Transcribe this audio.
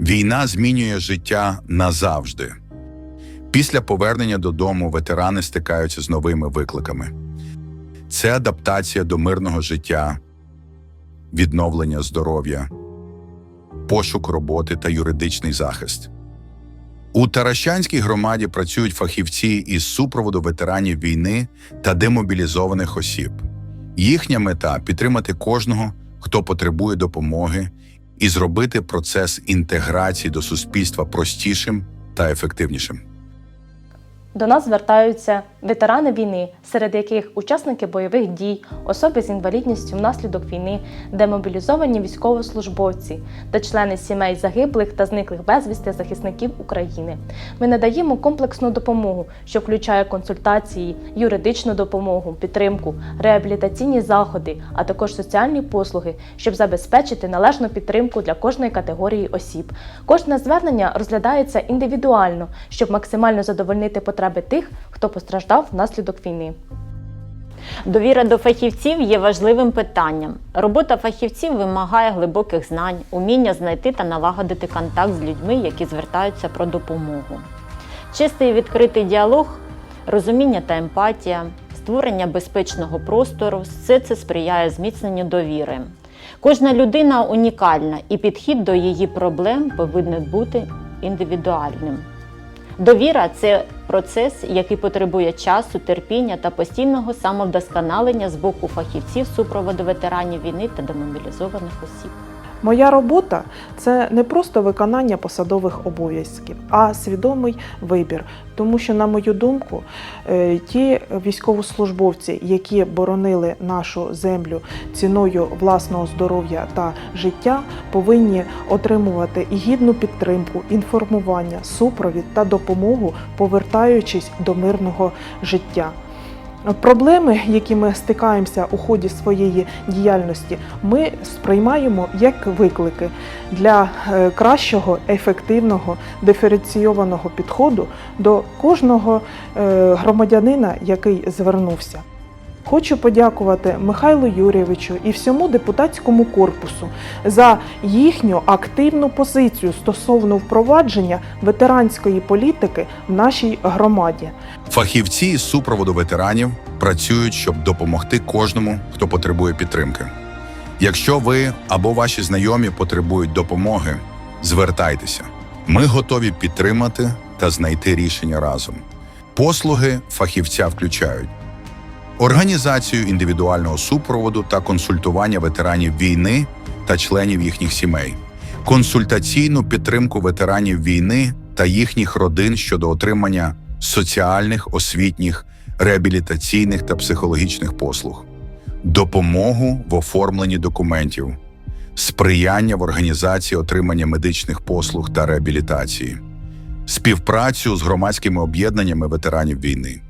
Війна змінює життя назавжди. Після повернення додому ветерани стикаються з новими викликами. Це адаптація до мирного життя, відновлення здоров'я, пошук роботи та юридичний захист. У Таращанській громаді працюють фахівці із супроводу ветеранів війни та демобілізованих осіб. Їхня мета підтримати кожного, хто потребує допомоги, і зробити процес інтеграції до суспільства простішим та ефективнішим. До нас звертаються ветерани війни, серед яких учасники бойових дій, особи з інвалідністю внаслідок війни, демобілізовані військовослужбовці та члени сімей загиблих та зниклих безвісти захисників України. Ми надаємо комплексну допомогу, що включає консультації, юридичну допомогу, підтримку, реабілітаційні заходи, а також соціальні послуги, щоб забезпечити належну підтримку для кожної категорії осіб. Кожне звернення розглядається індивідуально, щоб максимально задовольнити потреби тих, хто постраждав внаслідок війни. Довіра до фахівців є важливим питанням. Робота фахівців вимагає глибоких знань, уміння знайти та налагодити контакт з людьми, які звертаються про допомогу. Чистий відкритий діалог, розуміння та емпатія, створення безпечного простору все це сприяє зміцненню довіри. Кожна людина унікальна, і підхід до її проблем повинен бути індивідуальним. Довіра це процес, який потребує часу, терпіння та постійного самовдосконалення з боку фахівців супроводу ветеранів війни та демобілізованих осіб. Моя робота це не просто виконання посадових обов'язків, а свідомий вибір. Тому що, на мою думку, е, ті військовослужбовці, які боронили нашу землю ціною власного здоров'я та життя, повинні отримувати і гідну підтримку, інформування, супровід та допомогу, повертаючись до мирного життя. Проблеми, які ми стикаємося у ході своєї діяльності, ми сприймаємо як виклики для е, кращого, ефективного, диференційованого підходу до кожного е, громадянина, який звернувся. Хочу подякувати Михайлу Юрійовичу і всьому депутатському корпусу за їхню активну позицію стосовно впровадження ветеранської політики в нашій громаді. Фахівці із супроводу ветеранів працюють, щоб допомогти кожному, хто потребує підтримки. Якщо ви або ваші знайомі потребують допомоги, звертайтеся. Ми готові підтримати та знайти рішення разом. Послуги фахівця включають організацію індивідуального супроводу та консультування ветеранів війни та членів їхніх сімей, консультаційну підтримку ветеранів війни та їхніх родин щодо отримання соціальних, освітніх, реабілітаційних та психологічних послуг, допомогу в оформленні документів, сприяння в організації отримання медичних послуг та реабілітації, співпрацю з громадськими об'єднаннями ветеранів війни.